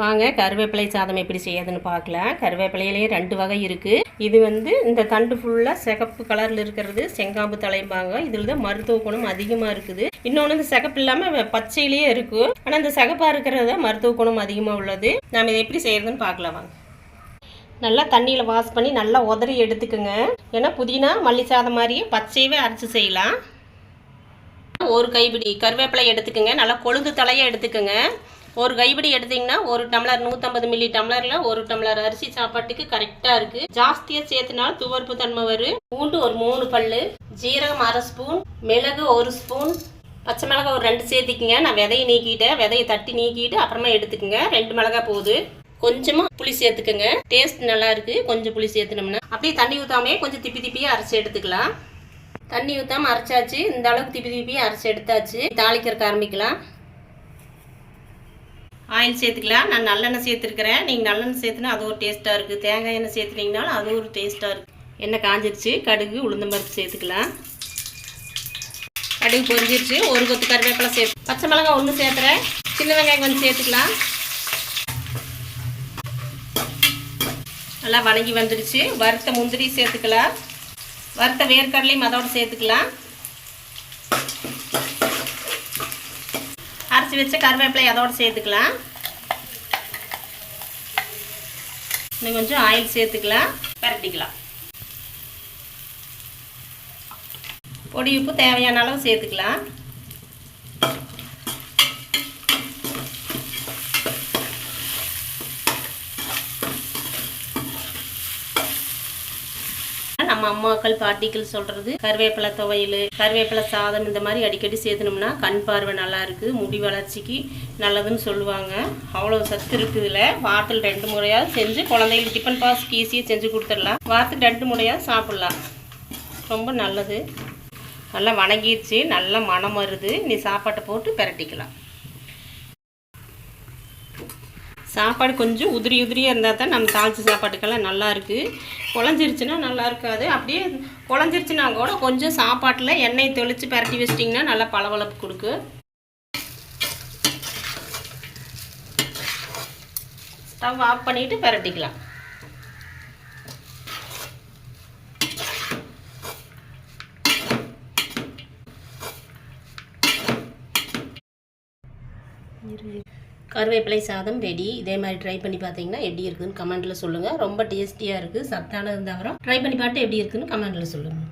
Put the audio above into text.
வாங்க கருவேப்பிலை சாதம் எப்படி செய்யறதுன்னு பார்க்கலாம். கருவேப்பிலையிலேயே ரெண்டு வகை இருக்குது இது வந்து இந்த தண்டு ஃபுல்லாக சிகப்பு கலரில் இருக்கிறது செங்காம்பு தலைம்பாங்க. இதில் தான் மருத்துவ குணம் அதிகமாக இருக்குது. இன்னொன்று இந்த சிகப்பு இல்லாமல் பச்சையிலேயே இருக்கும் ஆனால் இந்த சிகப்பாக இருக்கிறது தான் மருத்துவ குணம் அதிகமாக உள்ளது. நாம் இதை எப்படி செய்யறதுன்னு பார்க்கலாம் வாங்க. நல்லா தண்ணியில் வாஷ் பண்ணி நல்லா உதறி எடுத்துக்கோங்க. ஏன்னா புதினா மல்லி சாதம் மாதிரியே பச்சையவே அரைச்சி செய்யலாம். ஒரு கைப்பிடி கருவேப்பிலை எடுத்துக்கோங்க. நல்லா கொழுந்து தலையை எடுத்துக்கோங்க. ஒரு கைப்பிடி எடுத்தீங்கன்னா ஒரு டம்ளர் நூற்றம்பது மில்லி டம்ளரில் ஒரு டம்ளர் அரிசி சாப்பாட்டுக்கு கரெக்டாக இருக்குது ஜாஸ்தியாக சேர்த்துனா துவர்ப்பு தன்மை வரும். பூண்டு ஒரு மூணு பல் ஜீரகம் அரை ஸ்பூன் மிளகு ஒரு ஸ்பூன். பச்சை மிளகா ஒரு ரெண்டு சேர்த்திக்கங்க. நான் விதையை நீக்கிட்டேன். விதையை தட்டி நீக்கிட்டு அப்புறமா எடுத்துக்கோங்க. ரெண்டு மிளகா போகுது. கொஞ்சமாக புளி சேர்த்துக்கோங்க. டேஸ்ட் நல்லா இருக்குது கொஞ்சம் புளி சேர்த்துனோம்னா. அப்படியே தண்ணி ஊற்றாமே கொஞ்சம் திப்பி திப்பியாக அரைச்சி எடுத்துக்கலாம். தண்ணி ஊற்றாம அரைச்சாச்சு. இந்த அளவுக்கு திப்பி திப்பி அரைச்சி எடுத்தாச்சு. தாளிக்கிறக்க ஆரம்பிக்கலாம். ஆயில் சேர்த்துக்கலாம். நான் நல்லெண்ணெய் சேர்த்துருக்கிறேன். நீங்கள் நல்லெண்ணெய் சேர்த்துனா அது ஒரு டேஸ்ட்டாக இருக்குது தேங்காய் எண்ணெய் சேர்த்துனீங்கனாலும் அது ஒரு டேஸ்ட்டாக இருக்குது எண்ணெய் காஞ்சிருச்சு. கடுகு உளுந்தம்பருப்பு சேர்த்துக்கலாம். கடுகு பொரிஞ்சிருச்சு. ஒரு கொத்து கருவேப்பிலை சேர்த்து பச்சை மிளகாய் ஒன்று சேர்த்துறேன். சின்ன வெங்காயம் கொஞ்சம் சேர்த்துக்கலாம். நல்லா வணங்கி வந்துடுச்சு வறுத்த முந்திரி சேர்த்துக்கலாம். வறுத்த வேர்க்கடலையும் அதோட சேர்த்துக்கலாம். அரைச்சி வச்ச கருவேப்பிலை அதோட சேர்த்துக்கலாம். இன்னும் கொஞ்சம் ஆயில் சேர்த்துக்கலாம். பரட்டிக்கலாம். பொடி உப்பு தேவையான அளவு சேர்த்துக்கலாம். நம்ம அம்மாக்கள் பாட்டிகள் சொல்றது கருவேப்பிலை துவையல் கருவேப்பிலை சாதம் இந்த மாதிரி அடிக்கடி சேர்த்தனோம்னா கண் பார்வை நல்லா இருக்கு முடி வளர்ச்சிக்கு நல்லதுன்னு சொல்லுவாங்க. அவ்வளோ சத்து இருக்குது இதில். வாரத்தில் ரெண்டு முறையாவது செஞ்சு குழந்தைகளுக்கு டிஃபன் பாஸ்க்கு ஈஸியாக செஞ்சு கொடுத்துடலாம். வாரத்துக்கு ரெண்டு முறையாவது சாப்பிட்லாம். ரொம்ப நல்லது. நல்லா வணங்கிருச்சு. நல்லா மனம் வருது. நீ சாப்பாட்டை போட்டு பிரட்டிக்கலாம். சாப்பாடு கொஞ்சம் உதிரி உதிரியாக இருந்தால் தான் நம்ம தாளித்த சாப்பாட்டுக்கெல்லாம் நல்லா இருக்குது குழஞ்சிருச்சுன்னா நல்லா இருக்காது. அப்படியே குழஞ்சிருச்சுன்னா கூட கொஞ்சம் சாப்பாட்டில் எண்ணெய் தெளித்து பரட்டி வச்சிட்டிங்கன்னா நல்லா பளபளப்பு கொடுக்கு. ஸ்டவ் ஆஃப் பண்ணிவிட்டு பரட்டிக்கலாம். கருவேப்பிலை சாதம் ரெடி இதே மாதிரி ட்ரை பண்ணி பார்த்தீங்கன்னா எப்படி இருக்குதுன்னு கமெண்ட்டில் சொல்லுங்கள் ரொம்ப டேஸ்டியாக இருக்குது சத்தானது தவிர ட்ரை பண்ணி பார்த்து எப்படி இருக்குதுன்னு கமெண்ட்டில் சொல்லுங்கள்